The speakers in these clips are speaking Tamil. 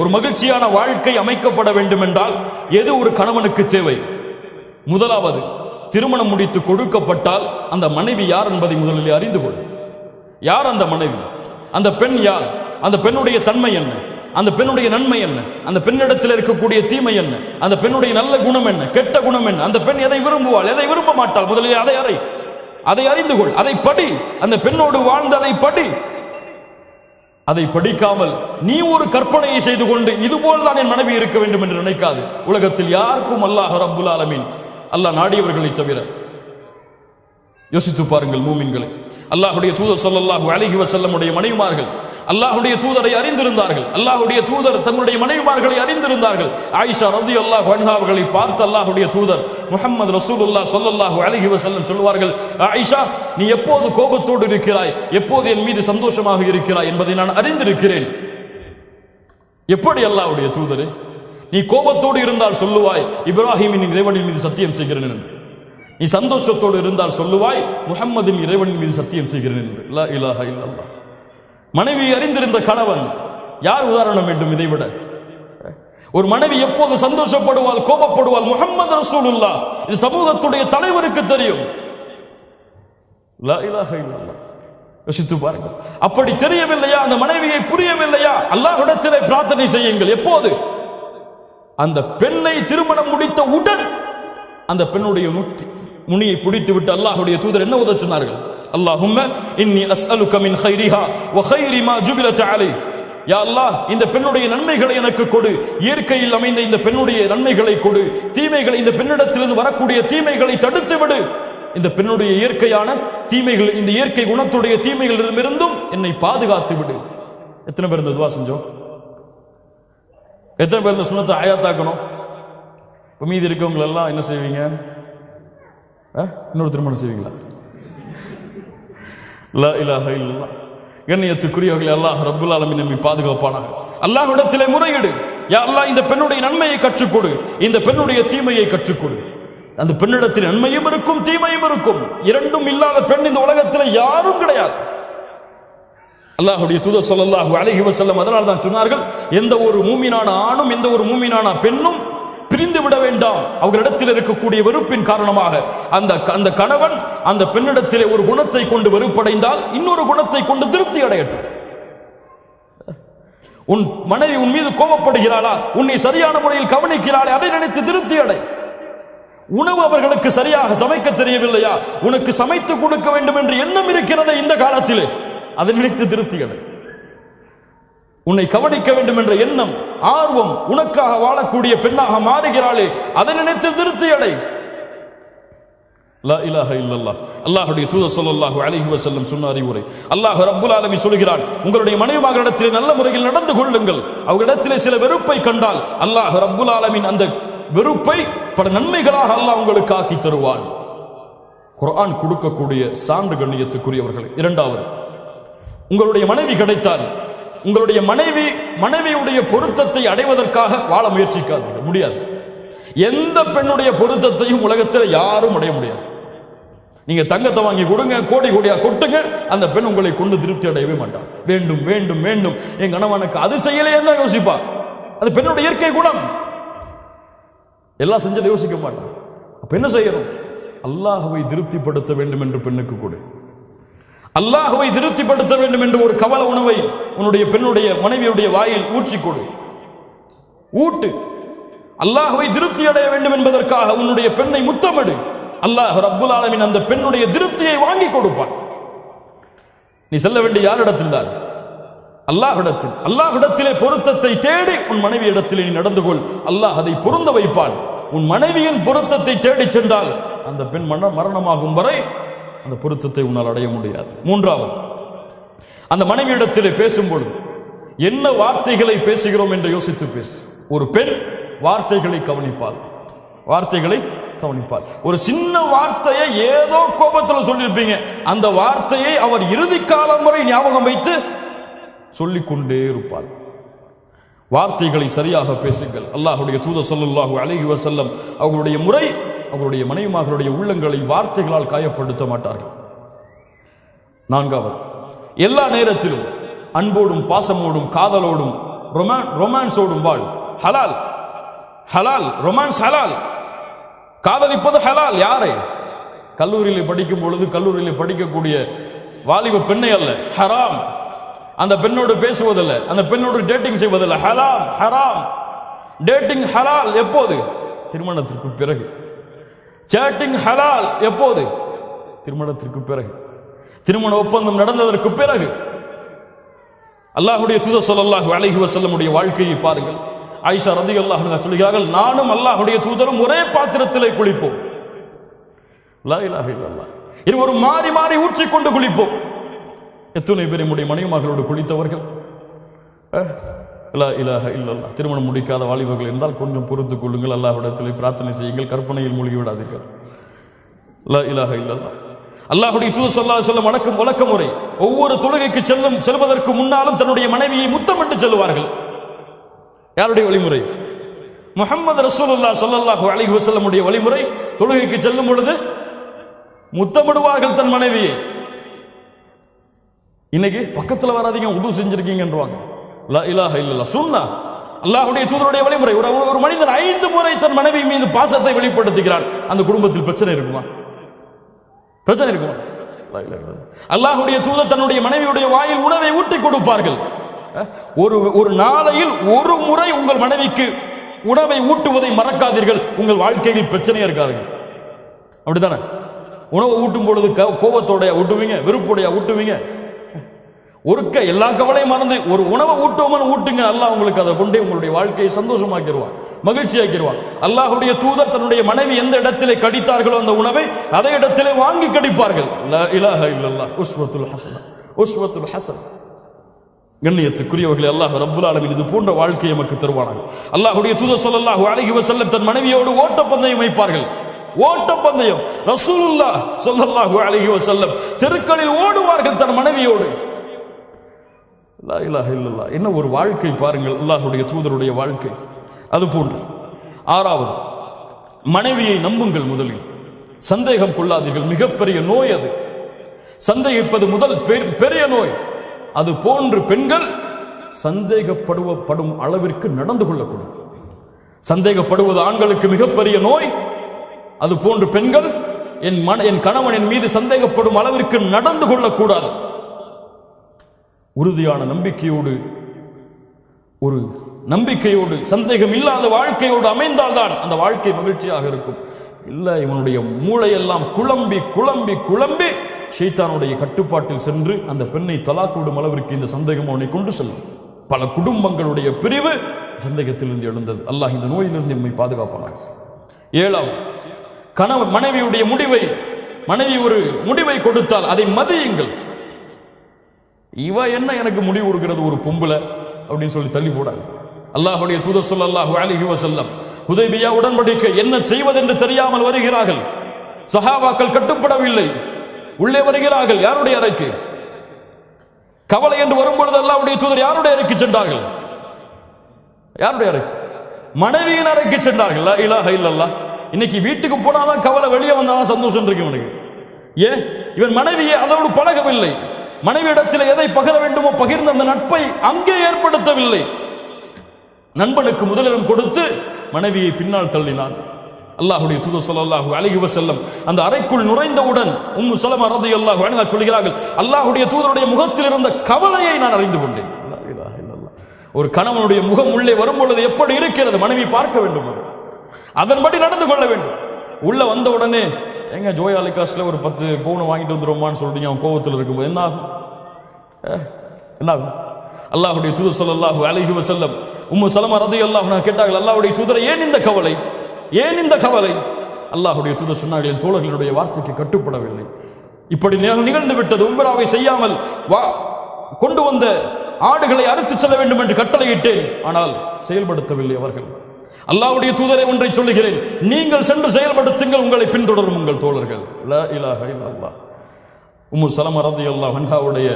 ஒரு மகிழ்ச்சியான வாழ்க்கை அமைக்கப்பட வேண்டும் என்றால் எது ஒரு கணவனுக்கு தேவை? முதலாவது திருமணம் முடித்து கொடுக்கப்பட்டால் அந்த மனைவி யார் என்பதை முதலில் அறிந்து கொள். யார் அந்த மனைவி? அந்த பெண் யார்? அந்த பெண்ணுடைய தன்மை என்ன? அந்த பெண்ணுடைய நன்மை என்ன? அந்த பெண்ணிடத்தில் இருக்கக்கூடிய தீமை என்ன? அந்த பெண்ணுடைய நல்ல குணம் என்ன? கெட்ட குணம் என்ன? அந்த பெண் எதை விரும்புவாள்? எதை விரும்ப மாட்டாள்? முதலில் அதை அறை. அதை அறிந்து கொள். அதை படி. அந்த பெண்ணோடு வாழ்ந்து அதை படி. அதை படிக்காமல் நீ ஒரு கற்பனையை செய்து கொண்டு இதுபோல் தான் என் மனைவி இருக்க வேண்டும் என்று நினைக்காது. உலகத்தில் யாருக்கும் அல்லாஹ் ரப்புல் ஆலமீன். அல்லாஹ் நாடியவர்களை தவிர. யோசித்து பாருங்கள் மூமின்களை. அல்லாஹுடைய தூதர் சொல்லல்லாஹு அழகி வசல்லமுடைய மனைவிமார்கள் அல்லாஹுடைய தூதரை அறிந்திருந்தார்கள். அல்லாஹுடைய தூதர் தன்னுடைய மனைவிமார்களை அறிந்திருந்தார்கள். ஆயிஷா ரதி அல்லாஹ் அவர்களை பார்த்து அல்லாஹுடைய தூதர் முகமது ரசூலுல்லா சொல்லல்லாஹு அழகி வஸல்லம் சொல்வார்கள் ஆயிஷா நீ எப்போது கோபத்தோடு இருக்கிறாய்? எப்போது என் மீது சந்தோஷமாக இருக்கிறாய் என்பதை நான் அறிந்திருக்கிறேன். எப்படி அல்லாஹுடைய தூதர் நீ கோபத்தோடு இருந்தால் சொல்லுவாய் இப்ராஹிமின் இறைவனின் மீது சத்தியம் செய்கிறேன் என்று. நீ சந்தோஷத்தோடு இருந்தால் சொல்லுவாய் முகம்மதின் இறைவனின் மீது சத்தியம் செய்கிறேன் என்று. இல்லா இல்லாஹா இல்லல்லா மனைவி அறிந்திருந்த கணவன் யார் உதாரணம் வேண்டும் இதைவிட? ஒரு மனைவி எப்போது சந்தோஷப்படுவாள் கோபப்படுவாள்? முகமது ரசூலுல்லா இது சமூகத்துடைய தலைவருக்கு தெரியும். லா யோசித்து பாருங்கள். அப்படி தெரியவில்லையா? அந்த மனைவியை புரியவில்லையா? அல்லாஹ்விடத்திலே பிரார்த்தனை செய்யுங்கள். எப்போது? அந்த பெண்ணை திருமணம் முடித்த உடன் அந்த பெண்ணுடைய முத்தி முனியை பிடித்து விட்டு அல்லாஹ்வுடைய தூதர் என்ன உதச்சினார்கள் அல்லாஹும்ம இன்னி அஸ்அலுக மின் ஹைரிஹா வ கைரி மா ஜுபிலத் அலை யா அல்லாஹ் இந்த பெண்ணுடைய நன்மைகளை எனக்கு கொடு. இயற்கையில் அமைந்த இந்த பெண்ணுடைய நன்மைகளை கொடு. தீமைகளை இந்த பெண்ணிடத்திலிருந்து வரக்கூடிய தீமைகளை தடுத்து விடு. இந்த பெண்ணுடைய இயற்கையான தீமைகள் இந்த இயற்கை குணத்துடைய தீமைகளிடமிருந்தும் என்னை பாதுகாத்து விடு. எத்தனை பேர் இந்த துவா செஞ்சோம்? எத்தனை பேர் இந்த சுனத்தை ஆயாத்தாக்கணும்? இப்போ மீதி இருக்கவங்களெல்லாம் என்ன செய்வீங்க? ஆ? இன்னொரு திருமணம் செய்வீங்களா? லா இலாஹ இல்லல்லாஹ் கண்ணியத்துக்குரியவர்களை அல்லாஹ் ரபுல் ஆலமி நம்மை பாதுகாப்பானாக. அல்லாஹ்விடத்திலே முறையிடு. யா அல்லாஹ் இந்த பெண்ணுடைய நன்மையை கற்றுக்கொடு. இந்த பெண்ணுடைய தீமையை கற்றுக்கொடு. அந்த பெண்ணிடத்தில் நன்மையும் இருக்கும் தீமையும் இருக்கும். இரண்டும் இல்லாத பெண் இந்த உலகத்தில் யாரும் கிடையாது. அல்லாஹுடைய தூதர் சொல்லல்லாஹு அலைஹி வஸல்லம் அதனால் தான் சொன்னார்கள் எந்த ஒரு மூமினான ஆணும் எந்த ஒரு மூமினான பெண்ணும் வேண்டாம். அவர்களிடத்தில் இருக்கக்கூடிய வெறுப்பின் காரணமாக அந்த அந்த கணவன் அந்த பெண்ணிடத்திலே ஒரு குணத்தை கொண்டு வெறுப்படைந்தால் இன்னொரு குணத்தை கொண்டு திருப்தி அடையட்டும். உன் மனைவி உன் மீது கோபப்படுகிறாளா? உன்னை சரியான முறையில் கவனிக்கிறாளே அதை நினைத்து திருப்தி அடை. உணவு அவர்களுக்கு சரியாக சமைக்க தெரியவில்லையா? உனக்கு சமைத்து கொடுக்க வேண்டும் என்று எண்ணம் இருக்கிறதே இந்த காலத்திலே. அதை நினைத்து திருப்தி அடை. உன்னை கவனிக்க வேண்டும் என்ற எண்ணம் ஆர்வம் உனக்காக வாழக்கூடிய பெண்ணாக மாறுகிறாளே அதை நினைத்து திருப்தி அடை. லா இலாஹ இல்லல்லாஹ். அல்லாஹுடைய தூதர் ஸல்லல்லாஹு அலைஹி வஸல்லம் சொன்ன அறிவுரை அல்லாஹ் ரப்புல் ஆலமி சொல்கிறான் உங்களுடைய மனைவிமார்களிடத்திலே நல்ல முறையில் நடந்து கொள்ளுங்கள். அவர்களிடத்திலே சில வெறுப்பை கண்டால் அல்லாஹ் ரப்புல் ஆலமின் அந்த வெறுப்பை பல நன்மைகளாக அல்லாஹ் உங்களுக்கு ஆக்கி தருவான். குரான் கொடுக்கக்கூடிய சான்று கண்ணியத்துக்குரியவர்கள் இரண்டாவது உங்களுடைய மனைவி கிடைத்தால் உங்களுடைய மனைவி மனைவியுடைய பொருத்தத்தை அடைவதற்காக வாழ முயற்சிக்காதீர்கள். முடியாது. எந்த பெண்ணுடைய பொருத்தத்தையும் உலகத்தில் யாரும் அடைய முடியாது. நீங்க தங்கத்தை வாங்கி கொடுங்க கோடி கோடியா கொட்டுங்க அந்த பெண் உங்களை கொண்டு திருப்தி அடையவே மாட்டார் வேண்டும் வேண்டும் வேண்டும். என் கணவனுக்கு அது செய்யலையே தான் யோசிப்பா. அது பெண்ணுடைய இயற்கை குணம். எல்லாம் செஞ்சதை யோசிக்க மாட்டான் அப்ப என்ன செய்யணும்? திருப்திப்படுத்த வேண்டும் என்று பெண்ணுக்கு கொடு. அல்லாஹுவை திருப்திப்படுத்த வேண்டும் என்று ஒரு கவல உணவை உன்னுடைய பெண்ணுடைய மனைவியுடைய வாயில் ஊற்றி கொடு. ஊட்டு. அல்லாஹுவை திருப்தி அடைய வேண்டும் என்பதற்காக உன்னுடைய பெண்ணை முத்தமிடு. அல்லாஹ் ரப்புல் ஆலமின் அந்த பெண்ணுடைய திருப்தியை வாங்கி கொடுப்பான். நீ செல்ல வேண்டிய யாரிடத்தில் தான் அல்லாஹிடத்தில் அல்லாஹிடத்திலே பொருத்தத்தை தேடி உன் மனைவி இடத்திலே நீ நடந்து கொள். அல்லாஹ் அதை பொருந்த வைப்பான். உன் மனைவியின் பொருத்தத்தை தேடி சென்றால் அந்த பெண் மரணமாகும் வரை அந்த பொருத்தத்தை உன்னால் அடைய முடியாது. மூன்றாவது அந்த மனைவியிடத்திலே பேசும்பொழுது என்ன வார்த்தைகளை பேசுகிறோம்? என்று யோசித்து பேசு. ஒரு பெண் வார்த்தைகளை கவனிப்பாள். வார்த்தைகளை கவனிப்பார் ஒரு சின்ன வார்த்தையை ஏதோ கோபத்தில் சொல்லியிருப்பீங்க. அந்த வார்த்தையை அவர் இறுதி காலம் வரை ஞாபகம் வைத்து சொல்லிக்கொண்டே இருப்பார் வார்த்தைகளை சரியாக பேசுங்கள். அல்லாஹுடைய தூத ஸல்லல்லாஹு அழகி வசல்லம் அவர்களுடைய முறை அவருடைய மனைவிமார்களுடைய உள்ளங்களை வார்த்தைகளால் காயப்படுத்த மாட்டார்கள். நான்காவது எல்லா நேரத்திலும் அன்போடும் பாசமோடும் காதலோடும் ரொமான் வாழ். ஹலால் ஹலால் ரொமான்ஸ் ஹலால். காதலிப்பது ஹலால் யாரே? கல்லூரியில் படிக்கும் பொழுது கல்லூரியில் படிக்கக்கூடிய வாலிப பெண்ணை அல்ல ஹராம். அந்த பெண்ணோடு பேசுவதில்லை அந்த பெண்ணோடு டேட்டிங் செய்வதில்லை. ஹலாம் ஹராம். டேட்டிங் ஹலால் எப்போது? திருமணத்திற்கு பிறகு. சேட்டிங் ஹலால் எப்போது? திருமணத்திற்கு பிறகு. திருமண ஒப்பந்தம் நடந்ததற்கு பிறகு. அல்லாஹுடைய தூத ஸல்லல்லாஹு அலைஹி வஸல்லமுடைய வாழ்க்கையை பாருங்கள். ஆயிஷா ரதி அல்லாஹ் சொல்கிறார்கள் நானும் அல்லாஹுடைய தூதரும் ஒரே பாத்திரத்திலே குளிப்போம். லா இருவரும் மாறி மாறி ஊற்றிக்கொண்டு குளிப்போம். எத்தனை பேர் நம்முடைய மனைவிமார்களோடு குளித்தவர்கள்? இல்லா இலாக இல்லல்லா திருமணம் முடிக்காத வாலிபர்கள் இருந்தால் கொஞ்சம் பொறுத்து கொள்ளுங்கள். அல்லாஹிடத்தில் பிரார்த்தனை செய்யுங்கள். கற்பனையில் மூழ்கி விடாதீர்கள் இல்லா இலாக இல்லல்லா அல்லாஹுடைய தூ சொல்லா சொல்லும் வணக்கம் வழக்க முறை. ஒவ்வொரு தொழுகைக்கு செல்லும் செல்வதற்கு முன்னாலும் தன்னுடைய மனைவியை முத்தமிட்டு செல்வார்கள் யாருடைய வழிமுறை? முகமது ரசூலுல்லா சொல்லல்லாஹு அலிஹி வசல்லமுடைய வழிமுறை. தொழுகைக்கு செல்லும் பொழுது முத்தமிடுவார்கள் தன் மனைவியை. இன்னைக்கு பக்கத்துல வராதீங்க உதவு செஞ்சிருக்கீங்கன்றவாங்க. லா இலாஹ இல்லல்லாஹ் சுன்னா. அல்லாஹுடைய தூதருடைய வழிமுறை. ஒரு ஒரு மனிதன் ஐந்து முறை தன் மனைவி மீது பாசத்தை வெளிப்படுத்துகிறான். அந்த குடும்பத்தில் பிரச்சனை இருக்குமா? பிரச்சனை இருக்குமா? அல்லாஹுடைய தூதர் தன்னுடைய மனைவியுடைய வாயில் உணவை ஊட்டி கொடுப்பார்கள். ஒரு ஒரு நாளையில் ஒரு முறை உங்கள் மனைவிக்கு உணவை ஊட்டுவதை மறக்காதீர்கள். உங்கள் வாழ்க்கையில் பிரச்சனையே இருக்காதுங்க. அப்படிதானே உணவை ஊட்டும் பொழுது கோபத்தோடைய ஊட்டுவீங்க? வெறுப்புடைய ஊட்டுவீங்க? ஒருக்க எல்லா கவலையும் மறந்து ஒரு உணவை ஊட்டுவோம்னு ஊட்டுங்க அல்லாஹ் உங்களுக்கு அதை கொண்டே உங்களுடைய வாழ்க்கையை சந்தோஷமாக்கிடுவான் மகிழ்ச்சியாக்கிடுவான். அல்லாஹுடைய தூதர் தன்னுடைய மனைவி எந்த இடத்திலே கடித்தார்களோ அந்த உணவை அதே இடத்திலே வாங்கி கடிப்பார்கள். லா இலாஹ இல்லல்லாஹ் உஸ்வத்துல் ஹசனா உஸ்வத்துல் ஹசன். கண்ணியத்துக்குரியவர்களே அல்லாஹ் ரப்புல் ஆலமீன் இது போன்ற வாழ்க்கையை நமக்கு தருவானாங்க அல்லாஹுடைய தூதர் சொல்லல்லாஹு அழகி வஸல்லம் தன் மனைவியோடு ஓட்டப்பந்தயம் வைப்பார்கள். ஓட்டப்பந்தயம். ரசூலுல்லா சொல்லல்லாஹு அழகி வசல்லம் தெருக்களில் ஓடுவார்கள் தன் மனைவியோடு. லா இலாஹ இல்லைல்லா என்ன ஒரு வாழ்க்கை பாருங்கள் அல்லாஹுடைய தூதருடைய வாழ்க்கை. அது போன்று ஆறாவது மனைவியை நம்புங்கள் முதலில். சந்தேகம் கொள்ளாதீர்கள் மிகப்பெரிய நோய் அது. சந்தேகிப்பது முதல் பெரிய நோய். அது போன்று பெண்கள் சந்தேகப்படுவப்படும் அளவிற்கு நடந்து கொள்ளக்கூடாது. சந்தேகப்படுவது ஆண்களுக்கு மிகப்பெரிய நோய். அது போன்று பெண்கள் என் மன என் கணவன் என் மீது சந்தேகப்படும் அளவிற்கு நடந்து கொள்ளக்கூடாது. உறுதியான நம்பிக்கையோடு ஒரு நம்பிக்கையோடு சந்தேகம் இல்லாத வாழ்க்கையோடு அமைந்தால்தான் அந்த வாழ்க்கை மகிழ்ச்சியாக இருக்கும். இல்லை இவனுடைய மூளையெல்லாம் குழம்பி குழம்பி குழம்பி ஷீதானுடைய கட்டுப்பாட்டில் சென்று அந்த பெண்ணை தலாக்கு விடும் அளவிற்கு இந்த சந்தேகம் அவனை கொண்டு செல்லும். பல குடும்பங்களுடைய பிரிவு சந்தேகத்திலிருந்து எழுந்தது. அல்லாஹ் இந்த நோயிலிருந்து நம்மை பாதுகாப்பான ஏழாவது கணவன் மனைவியுடைய முடிவை மனைவி ஒரு முடிவை கொடுத்தால் அதை மதியுங்கள். இவ என்ன எனக்கு முடிவு கொடுக்கிறது ஒரு பொம்பளை அப்படின்னு சொல்லி தள்ளி போடாது. அல்லாஹ்வுடைய தூதர் ஸல்லல்லாஹு அலிஹி வசல்லம் உதவியா உடன்படிக்கை என்ன செய்வதென்று தெரியாமல் வருகிறார்கள். சஹாபாக்கள் கட்டுப்படவில்லை. உள்ளே வருகிறார்கள். யாருடைய அறைக்கு? கவலை என்று வரும்பொழுது அல்லாவுடைய தூதர் யாருடைய அறைக்கு சென்றார்கள்? யாருடைய அறைக்கு? மனைவியின் அறைக்கு சென்றார்கள். இலா இலாஹ இன்னைக்கு வீட்டுக்கு போனாதான் கவலை வெளியே வந்தாதான் சந்தோஷம் இருக்கு இவனுக்கு. ஏ இவன் மனைவியை அதோடு பழகவில்லை. மனைவியிடத்தில் எதை பகிர வேண்டுமோ பகிர்ந்த அந்த நட்பை அங்கே ஏற்படுத்தவில்லை. நண்பனுக்கு முதலிடம் கொடுத்து மனைவியை பின்னால் தள்ளினான். அல்லாஹுடைய தூதர் சொல்லாஹு அலைஹி செல்லம் அந்த அறைக்குள் நுழைந்தவுடன் உம்மு சலமா ரலியல்லாஹு அன்ஹா சொல்கிறார்கள் அல்லாஹுடைய தூதருடைய முகத்தில் இருந்த கவலையை நான் அறிந்து கொண்டேன். ஒரு கணவனுடைய முகம் உள்ளே வரும் பொழுது எப்படி இருக்கிறது? மனைவி பார்க்க வேண்டும் அதன்படி நடந்து கொள்ள வேண்டும். உள்ள வந்த உடனே எங்க ஜோயாலி காசுல ஒரு பத்து பவுனை வாங்கிட்டு வந்துருவோமான்னு சொல்லிட்டு அவன் கோவத்தில் இருக்கும்போது என்ன ஆகும்? என்ன ஆகும்? அல்லாஹ்வுடைய தூதர் ஸல்லல்லாஹு அலைஹி வஸல்லம் உம்மு சலமா அல்லாஹ் நான் கேட்டார்கள் அல்லாஹுடைய தூதரை ஏன் இந்த கவலை? ஏன் இந்த கவலை? அல்லாஹுடைய தூதர் சொன்னார்கள் என் தோழர்களுடைய வார்த்தைக்கு கட்டுப்படவில்லை. இப்படி நிகழ்ந்து விட்டது உம்பராவை செய்யாமல் வா கொண்டு வந்த ஆடுகளை அறுத்து செல்ல வேண்டும் என்று கட்டளையிட்டேன். ஆனால் செயல்படுத்தவில்லை அவர்கள். அல்லாவுடைய தூதரை ஒன்றை சொல்லுகிறேன். நீங்கள் சென்று செயல்படுத்துங்கள் உங்களை பின்தொடரும் உங்கள் தோழர்கள். லா இலாஹ இல்லல்லாஹ். உம்மு சலம ரலியல்லாஹு அன்ஹாவுடைய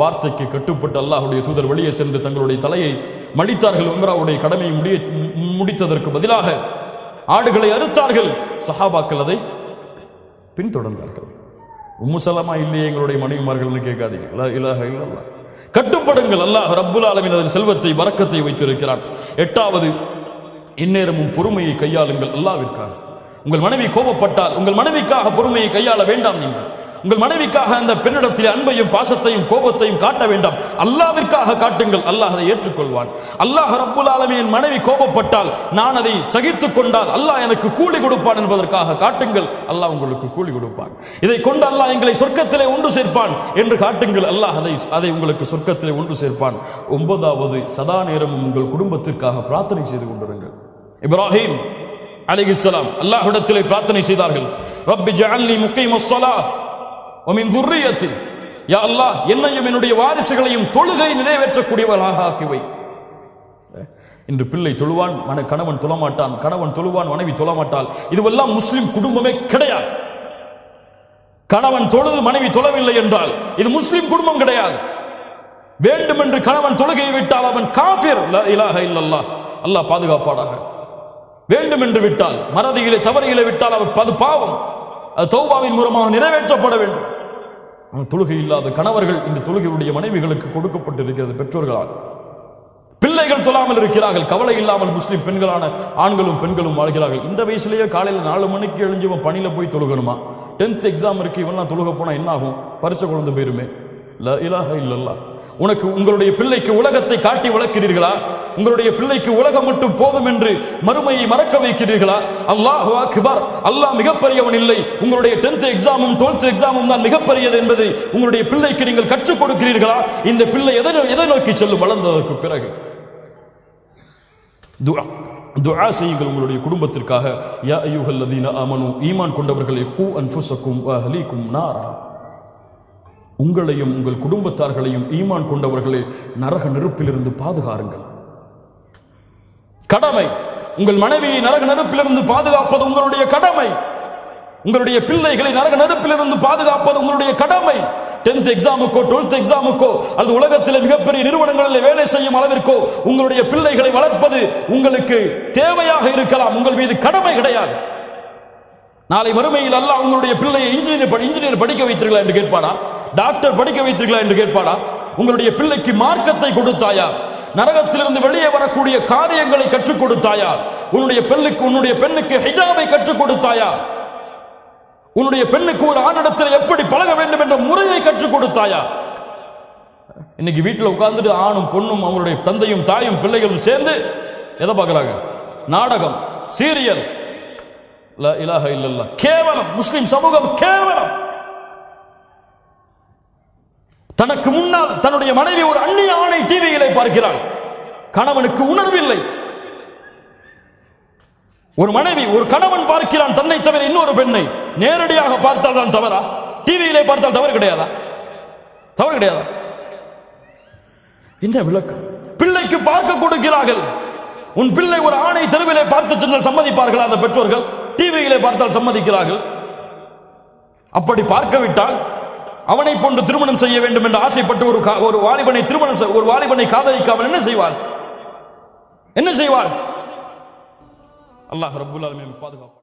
வார்த்தைக்கு கட்டுப்பட்டு அல்லாஹுடைய தூதர் வெளியே சென்று தங்களுடைய தலையை மடித்தார்கள். உம்ராவுடைய கடமையை முடிய முடித்ததற்கு பதிலாக ஆடுகளை அறுத்தார்கள். சஹாபாக்கள் அதை பின்தொடர்ந்தார்கள். உம்முசலமா இல்லையே எங்களுடைய மனைவிமார்கள்னு கேட்காதீங்க. இலாக இல்லல்லா கட்டுப்படுங்கள். அல்லாஹ் ரப்புல் ஆலமீன் அதன் செல்வத்தை வரக்கத்தை வைத்திருக்கிறான். எட்டாவது இந்நேரமும் பொறுமையை கையாளுங்கள். அல்லாவிற்காக. உங்கள் மனைவி கோபப்பட்டால் உங்கள் மனைவிக்காக பொறுமையை கையாள வேண்டாம் நீங்கள். உங்கள் மனைவிக்காக அந்த பெண்ணிடத்தில் அன்பையும் பாசத்தையும் கோபத்தையும் காட்ட வேண்டாம். அல்லாவிற்காக காட்டுங்கள். அல்லாஹ் அதை ஏற்றுக்கொள்வான். அல்லாஹ் ரப்புல் ஆலமியின் மனைவி கோபப்பட்டால் நான் அதை சகித்து கொண்டால் அல்லாஹ் எனக்கு கூலி கொடுப்பான் என்பதற்காக காட்டுங்கள். அல்லாஹ் உங்களுக்கு கூலி கொடுப்பான். இதை கொண்டு அல்லாஹ் எங்களை சொர்க்கத்திலே ஒன்று சேர்ப்பான் என்று காட்டுங்கள். அல்லாஹ் அதை அதை உங்களுக்கு சொர்க்கத்திலே ஒன்று சேர்ப்பான். ஒன்பதாவது சதா நேரமும் உங்கள் குடும்பத்திற்காக பிரார்த்தனை செய்து கொண்டிருங்கள். இப்ராஹிம் அலிகுசலாம் அல்லாஹ்விடத்திலே பிரார்த்தனை செய்தார்கள். ரப்பி ஜஅல்னி முக்கீமஸ் ஸலாத் வமின் துர்ரியத்தி. யா அல்லாஹ் என்னையும் என்னுடைய வாரிசுகளையும் தொழுகை நிறைவேற்றக்கூடியவர்களாக ஆக்கிவை இன்று பிள்ளை தொழுவான் மன கணவன் தொழமாட்டான் கணவன் தொழுவான் மனைவி தொழமாட்டாள். இதுவெல்லாம் முஸ்லிம் குடும்பமே கிடையாது. கணவன் தொழுது மனைவி தொழவில்லை என்றால் இது முஸ்லிம் குடும்பம் கிடையாது. வேண்டும் என்று கணவன் தொழுகையை விட்டால் அவன் காஃபிர். இல்லாஹ இல்லல்லா அல்லாஹ் பாதுகாப்பாடாக வேண்டும் என்று விட்டால் மறதியிலே தவறியிலே விட்டால் அவர் அது பாவம். அது தௌபாவின் மூலமாக நிறைவேற்றப்பட வேண்டும். தொழுகை இல்லாத கணவர்கள் இந்த தொழுகையுடைய மனைவிகளுக்கு கொடுக்கப்பட்டிருக்கிறது பெற்றோர்களால். பிள்ளைகள் தொழாமல் இருக்கிறார்கள் கவலை இல்லாமல் முஸ்லீம் பெண்களான ஆண்களும் பெண்களும் வாழ்கிறார்கள். இந்த வயசுலேயே காலையில் நாலு மணிக்கு எழுஞ்சி இவன் பணியில் போய் தொழுகணுமா? டென்த் எக்ஸாம் இருக்கு இவெல்லாம் தொழுக போனால் என்ன ஆகும் பரிச்சை குழந்தை போயிருமே. ல இலாஹ இல்லல்லா உனக்கு உங்களுடைய பிள்ளைக்கு உலகத்தை காட்டி வளர்க்கிறீர்களா? உங்களுடைய பிள்ளைக்கு உலகம் மட்டும் போதும் என்று மறுமையை மறக்க வைக்கிறீர்களா? அல்லாஹ் அக்பர். அல்லாஹ் மிகப்பெரியவன் இல்லை. உங்களுடைய டென்த் எக்ஸாமும் டுவெல்த் எக்ஸாமும் தான் மிகப்பெரியது என்பதை உங்களுடைய பிள்ளைக்கு நீங்கள் கற்றுக் கொடுக்கிறீர்களா? இந்த பிள்ளை எதை எதை நோக்கி செல்லும்? வளர்ந்ததற்கு பிறகு. துஆ துஆ செய்யுங்கள் உங்களுடைய குடும்பத்திற்காக. யா அய்யுஹல்லதீன ஆமனு ஈமான் கொண்டவர்களே கூ அன்ஃபுஸக்கும் வ நாரா. உங்களையும் உங்கள் குடும்பத்தார்களையும் ஈமான் கொண்டவர்களே நரக நெருப்பிலிருந்து பாதுகாருங்கள். கடமை. உங்கள் மனைவியை நரக நெருப்பிலிருந்து பாதுகாப்பது உங்களுடைய கடமை. உங்களுடைய பிள்ளைகளை நரக நெருப்பிலிருந்து பாதுகாப்பது உங்களுடைய கடமை. டென்த் எக்ஸாமுக்கோ டுவெல்த் எக்ஸாமுக்கோ அல்லது உலகத்தில் மிகப்பெரிய நிறுவனங்களில் வேலை செய்யும் அளவிற்கோ உங்களுடைய பிள்ளைகளை வளர்ப்பது உங்களுக்கு தேவையாக இருக்கலாம். உங்கள் மீது கடமை கிடையாது. நாளை மறுமையில் அல்ல உங்களுடைய பிள்ளையை இன்ஜினியர் படி இன்ஜினியர் படிக்க வைத்தீர்களா என்று கேட்பானா? டாக்டர் படிக்க வைத்தீர்களா என்று கேட்பானா? உங்களுடைய பிள்ளைக்கு மார்க்கத்தை கொடுத்தாயா? நரகத்திலிருந்து வெளியே வரக்கூடிய காரியங்களை கற்றுக் கொடுத்தாயா? உன்னுடைய பெண்ணுக்கு உன்னுடைய பெண்ணுக்கு ஹிஜாபை கற்றுக் கொடுத்தாயா? உன்னுடைய பெண்ணுக்கு ஒரு ஆணிடத்தில் எப்படி பழக வேண்டும் என்ற முறையை கற்றுக் கொடுத்தாயா? இன்னைக்கு வீட்டில் உட்கார்ந்துட்டு ஆணும் பொண்ணும் அவங்களுடைய தந்தையும் தாயும் பிள்ளைகளும் சேர்ந்து எதை பார்க்கறாங்க? நாடகம் சீரியல். லா இலாஹ இல்லல்லா கேவலம் முஸ்லிம் சமூகம் கேவலம். தனக்கு முன்னால் தன்னுடைய மனைவி ஒரு அந்நிய ஆணை டிவியிலே பார்க்கிறாள். கணவனுக்கு உணர்வில்லை. ஒரு மனைவி ஒரு கணவன் பார்க்கிறான் தன்னை தவிர இன்னொரு பெண்ணை. நேரடியாக பார்த்தால் தான் தவறா? டிவியிலே பார்த்தால் தவறு கிடையாதா? தவறு கிடையாதா? என்ன விளக்கம். பிள்ளைக்கு பார்க்க கொடுக்கிறார்கள். உன் பிள்ளை ஒரு ஆணை தெருவிலே பார்த்து சென்றால் சம்மதிப்பார்கள்? அந்த பெற்றோர்கள் டிவியிலே பார்த்தால் சம்மதிக்கிறார்கள். அப்படி பார்க்கவிட்டால் அவனை போன்று திருமணம் செய்ய வேண்டும் என்று ஆசைப்பட்டு ஒரு ஒரு வாலிபனை திருமணம் செய்- ஒரு வாலிபனை காதலிக்காமல் என்ன செய்வாள்? என்ன செய்வாள்? அல்லாஹ் ரபுல்லாலுமே பாதுகாப்பு பாதுகாப்பான்.